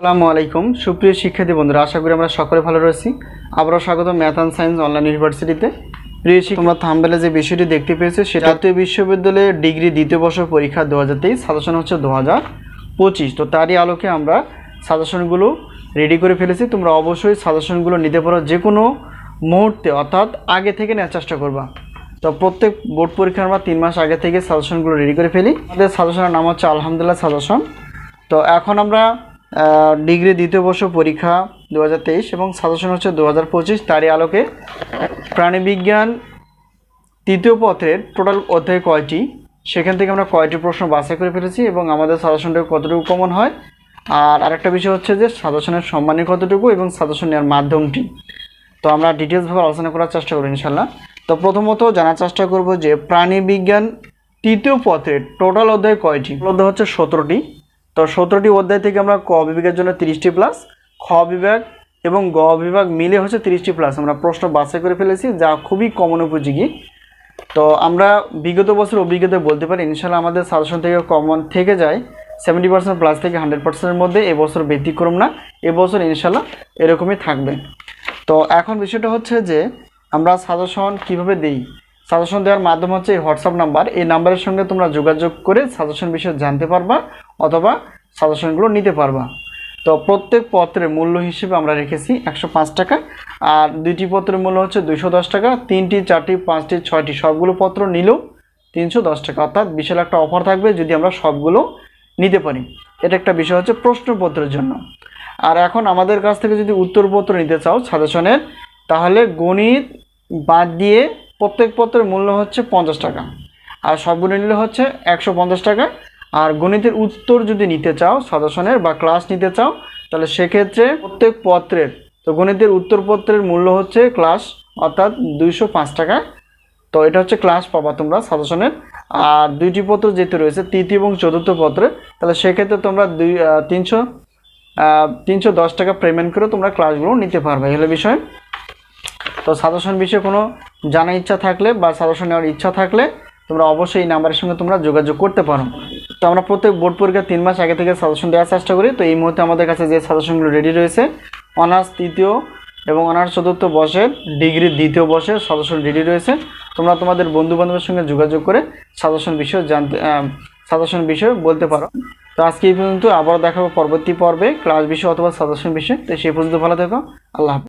আসসালামু আলাইকুম। সুপ্রিয় শিক্ষার্থী বন্ধুরা, আশা করি আমরা সকলে ভালো রয়েছি। আবারও স্বাগত ম্যাথ অ্যান্ড সায়েন্স অনলাইন ইউনিভার্সিটিতে। প্রিয় শিক্ষক তোমরা থাম্বেলে যে বিষয়টি দেখতে পেয়েছ, সেটা জাতীয় বিশ্ববিদ্যালয়ের ডিগ্রি দ্বিতীয় বর্ষ পরীক্ষা দু হাজার তেইশ, সাজেশন হচ্ছে দু হাজার পঁচিশ। তো তারই আলোকে আমরা সাজেশনগুলো রেডি করে ফেলেছি। তোমরা অবশ্যই সাজেশনগুলো নিতে পারো যে কোনো মুহূর্তে, অর্থাৎ আগে থেকে নেওয়ার চেষ্টা করবা। তো প্রত্যেক বোর্ড পরীক্ষার আমরা তিন মাস আগে থেকে সাজেশনগুলো রেডি করে ফেলি। আমাদের সাজেশনের নাম হচ্ছে আলহামদুলিল্লাহ সাজেশন। তো এখন আমরা ডিগ্রি দ্বিতীয় বর্ষ পরীক্ষা দু হাজার তেইশ এবং সাজেশন হচ্ছে দু হাজার পঁচিশ। তারই আলোকে প্রাণীবিজ্ঞান তৃতীয় পত্রের টোটাল অধ্যায় কয়টি? সেখান থেকে আমরা কয়টি প্রশ্ন বাছাই করে ফেলেছি এবং আমাদের সাজেশনটা কতটুকু কমন হয়? আর আরেকটা বিষয় হচ্ছে যে সাজেশনের সম্মানী কতটুকু এবং সাজেশন নেওয়ার মাধ্যমটি? তো আমরা ডিটেলসভাবে আলোচনা করার চেষ্টা করব ইনশাল্লাহ তো প্রথমত জানার চেষ্টা করব যে প্রাণীবিজ্ঞান তৃতীয় পত্রের টোটাল অধ্যায় কয়টি? অধ্যায় হচ্ছে সতেরোটি। তো সতেরোটি অধ্যায় থেকে আমরা ক বিভাগের জন্য তিরিশটি প্লাস খ বিভাগ এবং গ বিভাগ মিলে হচ্ছে তিরিশটি প্লাস আমরা প্রশ্ন বাছাই করে ফেলেছি, যা খুবই কমন উপযোগী। তো আমরা বিগত বছর অভিজ্ঞতা বলতে পারি ইনশাল্লাহ আমাদের সাজেশন থেকে কমন থেকে যায়। সেভেন্টি পার্সেন্ট প্লাস থেকে হান্ড্রেড পার্সেন্টের মধ্যে এবছর ব্যতিক্রম না, এবছর ইনশাল্লাহ এরকমই থাকবে। তো এখন বিষয়টা হচ্ছে যে, আমরা সাজেশন কীভাবে দিই? সাজেশন দেওয়ার মাধ্যম হচ্ছে এই হোয়াটসঅ্যাপ নাম্বার এই নাম্বারের সঙ্গে তোমরা যোগাযোগ করে সাজেশন বিষয়ে জানতে পারবা। অথবা সাজেশনগুলো নিতে পারবা। তো প্রত্যেক পত্রের মূল্য হিসেবে আমরা রেখেছি একশো পাঁচ টাকা। আর দুইটি পত্রের মূল্য হচ্ছে দুইশো দশ টাকা। তিনটি, চারটি, পাঁচটি, ছয়টি সবগুলো পত্র নিলেও তিনশো দশ টাকা। অর্থাৎ বিশাল একটা অফার থাকবে যদি আমরা সবগুলো নিতে পারি। এটা একটা বিষয় হচ্ছে প্রশ্নপত্রের জন্য। আর এখন আমাদের কাছ থেকে যদি উত্তরপত্র নিতে চাও সাজেশনের, তাহলে গণিত বাদ দিয়ে প্রত্যেক পত্রের মূল্য হচ্ছে পঞ্চাশ টাকা। আর সবগুলো নিলে হচ্ছে একশো পঞ্চাশ টাকা। আর গণিতের উত্তর যদি নিতে চাও, সাজেশনের বা ক্লাস নিতে চাও, তাহলে সেক্ষেত্রে প্রত্যেক পত্রের, তো গণিতের উত্তরপত্রের মূল্য হচ্ছে ক্লাস অর্থাৎ দুইশো পাঁচ টাকা। তো এটা হচ্ছে ক্লাস পাবা তোমরা সাজেশনের। আর দুইটি পত্র যেহেতু রয়েছে, তৃতীয় এবং চতুর্থ পত্রে তাহলে সেক্ষেত্রে তোমরা দুই তিনশো তিনশো দশ টাকা পেমেন্ট করে তোমরা ক্লাসগুলো নিতে পারবে এগুলো বিষয়। তো সাজেশন বিষয়ে কোনো জানার ইচ্ছা থাকলে বা সাজেশন নেওয়ার ইচ্ছা থাকলে তোমরা অবশ্যই এই নাম্বারের সঙ্গে তোমরা যোগাযোগ করতে পারো। তো আমরা প্রত্যেক বোর্ড পরীক্ষা তিন মাস আগে থেকে সাজেশন দেওয়ার চেষ্টা করি। তো এই মুহূর্তে আমাদের কাছে যে সাজেশনগুলো রেডি রয়েছে, অনার্স তৃতীয় এবং অনার্স চতুর্থ বর্ষের ডিগ্রি দ্বিতীয় বর্ষের সাজেশন রেডি রয়েছে। তোমরা তোমাদের বন্ধু বান্ধবের সঙ্গে যোগাযোগ করে সাজেশন বিষয়ে জানতে সাজেশন বিষয়ে বলতে পারো। তো আজকে এই পর্যন্ত আবার দেখাবো পরবর্তী পর্বে ক্লাস বিষয় অথবা সাজেশন বিষয়। তো সেই পর্যন্ত ভালো থেকো। আল্লাহ